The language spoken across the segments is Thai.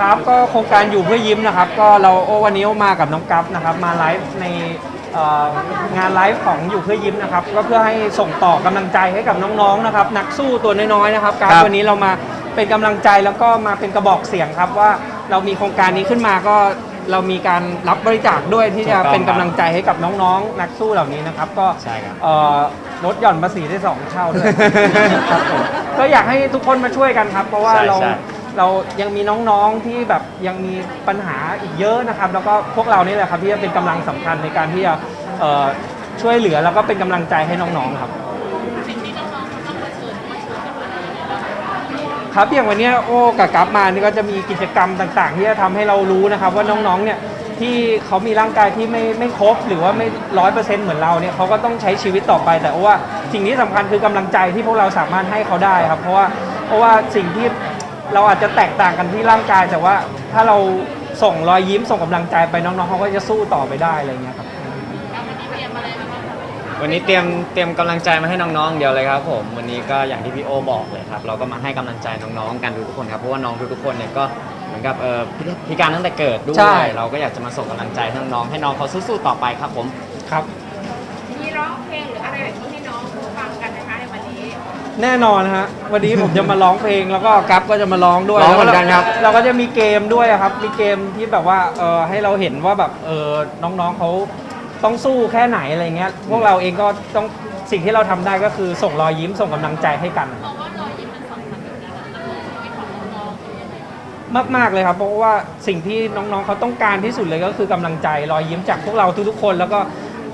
ครับก็โครงการอยู่เพื่อยิ้มนะครับ ก็เราโอวันนี้โอมากับน้องกัฟนะครับ มาไลฟ์ในเอ่องานไลฟ์ของอยู่เพื่อยิ้มนะครับ ก็เพื่อให้ส่งต่อกำลังใจให้กับน้องๆนะครับ นักสู้ตัวน้อยๆนะครับการครับวันนี้เรามาเป็นกำลังใจแล้วก็มาเป็นกระบอกเสียงครับว่าเรามีโครงการนี้ขึ้นมาก็เรามีการรับบริจาคด้วยที่จะถูกต้องเป็นกำลังใจให้กับน้องๆ นักสู้เหล่านี้นะครับ ก็ใช่ครับเอ่อลดหย่อนภาษีได้สองเท่าด้วยครับผมก็อยากให้ทุกคนมาช่วยกันครับ เพราะว่าใช่เราใช่ เรายังมีน้องๆที่แบบยังมีปัญหาอีกเยอะนะครับ แล้วก็พวกเรานี่แหละครับที่จะเป็นกำลังสำคัญในการที่จะเอ่อช่วยเหลือแล้วก็เป็นกำลังใจให้น้องๆครับ ครับอย่างวันเนี้ยโอ้กับกัฟมานี่ก็จะมีกิจกรรมต่าง ๆ ที่จะทำให้เรารู้นะครับ ว่าน้องๆเนี่ยที่เขามีร่างกายที่ไม่ไม่ครบหรือว่าไม่ร้อยเปอร์เซ็นต์เหมือนเราเนี่ยเขาก็ต้องใช้ชีวิตต่อไป แต่ว่าสิ่งที่สำคัญคือกำลังใจที่พวกเราสามารถให้เขาได้ครับ เพราะว่าเพราะว่าสิ่งที่ เราอาจจะแตกต่างกันที่ร่างกายแต่ว่าถ้าเราส่งรอยยิ้มส่งกำลังใจไปน้องๆเขาก็จะสู้ต่อไปได้อะไรเงี้ยครับ วันนี้เตรียมเตรียมกำลังใจมาให้น้องๆเดียวเลยครับผมวันนี้ก็อย่างที่พี่โอบอกเลยครับเราก็มาให้กำลังใจน้องๆกันทุกๆคนครับเพราะว่าน้องทุกๆคนเนี่ยก็เหมือนกับเออพิพิการตั้งแต่เกิดด้วใช่ ยเราก็อยากจะมาส่งกำลังใจให้น้องๆให้น้องเขาสู้ๆต่อไปครับผม ครับ มีร้องเพลง แน่นอนฮะวันนี้ผมจะมาร้องเพลงแล้วก็กัฟก็จะมาร้องด้วยร้องเหมือนกันครับเราก็จะมีเกมด้วยอะครับ มีเกมที่แบบว่าเออให้เราเห็นว่าแบบเออน้องๆเขาต้องสู้แค่ไหนอะไรเงี้ยพวกเราเองก็ต้องสิ่งที่เราทำได้ก็คือส่งรอยยิ้มส่งกำลังใจให้กันมาก ๆ เลยครับ เพราะว่าสิ่งที่น้องๆเขาต้องการที่สุดเลยก็คือกำลังใจรอยยิ้มจากพวกเราทุกๆคน แล้วก็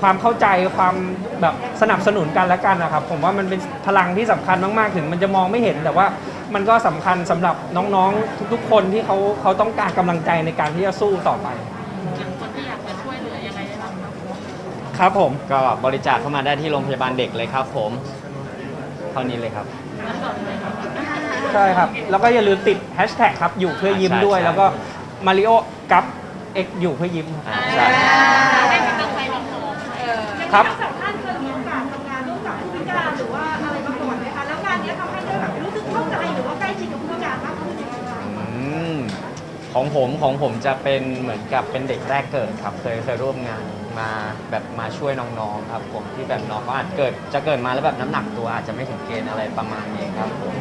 ความเข้าใจความแบบสนับสนุนกันและกันนะครับ ผมว่ามันเป็นพลังที่สำคัญมากๆถึง มันจะมองไม่เห็นแต่ว่ามันก็สำคัญสำหรับน้องๆ ทุกๆ คนที่เขาเขาต้องการกำลังใจในการที่จะสู้ต่อไปครับผมก็บริจาคเข้ามาได้ที่โรงพยาบาลเด็กเลยครับ ผมเท่านี้เลยครับใช่ครับ แล้วก็อย่าลืมติดแฮชแท็กครับอยู่เพื่อยิ้มใช่ด้วยใช่แล้วก็มาริโอกับเอ็กอยู่เพื่อยิ้มครับ ครับ ทั้งสองท่านเคยมีโอกาสทำงานร่วมกับผู้พิการหรือว่าอะไรมาก่อนไหมคะแล้วงานเนี้ยทำให้ได้แบบรู้สึกเข้าใจหรือว่าใกล้ชิดกับผู้พิการมากขึ้นยังไงบ้างอืมของผมของผมจะเป็นเหมือนกับเป็นเด็กแรกเกิดครับ เคยเคยร่วมงานมาแบบมาช่วยน้องๆครับ ผมที่แบบน้องเขาอาจเกิดจะเกิดมาแล้วแบบน้ำหนักตัวอาจจะไม่ถึงเกณฑ์อะไรประมาณนี้ครับผม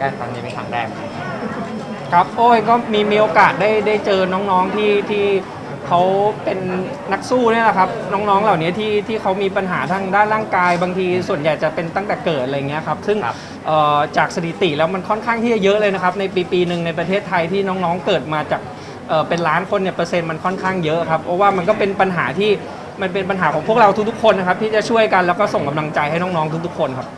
ก็ครั้งนี้เป็นครั้งแรกเหมือนกัน ครับโอ้ยก็มีมีโอกาสได้ได้เจอน้องๆที่ที่เขาเป็นนักสู้เนี่ยแหละครับ น้องๆเหล่านี้ที่ที่เขามีปัญหาทางด้านร่างกาย บางทีส่วนใหญ่จะเป็นตั้งแต่เกิดอะไรเงี้ยครับซึ่งครับ เอ่อจากสถิติแล้วมันค่อนข้างที่จะเยอะเลยนะครับ ในปีปีหนึ่งในประเทศไทยที่น้องๆเกิดมาจากเอ่อเป็นล้านคนเนี่ยเปอร์เซ็นต์มันค่อนข้างเยอะครับเพราะว่ามันก็เป็นปัญหาที่มันเป็นปัญหาของพวกเราทุกๆคนนะครับที่จะช่วยกันแล้วก็ส่งกำลังใจให้น้องๆทุกๆคนครับ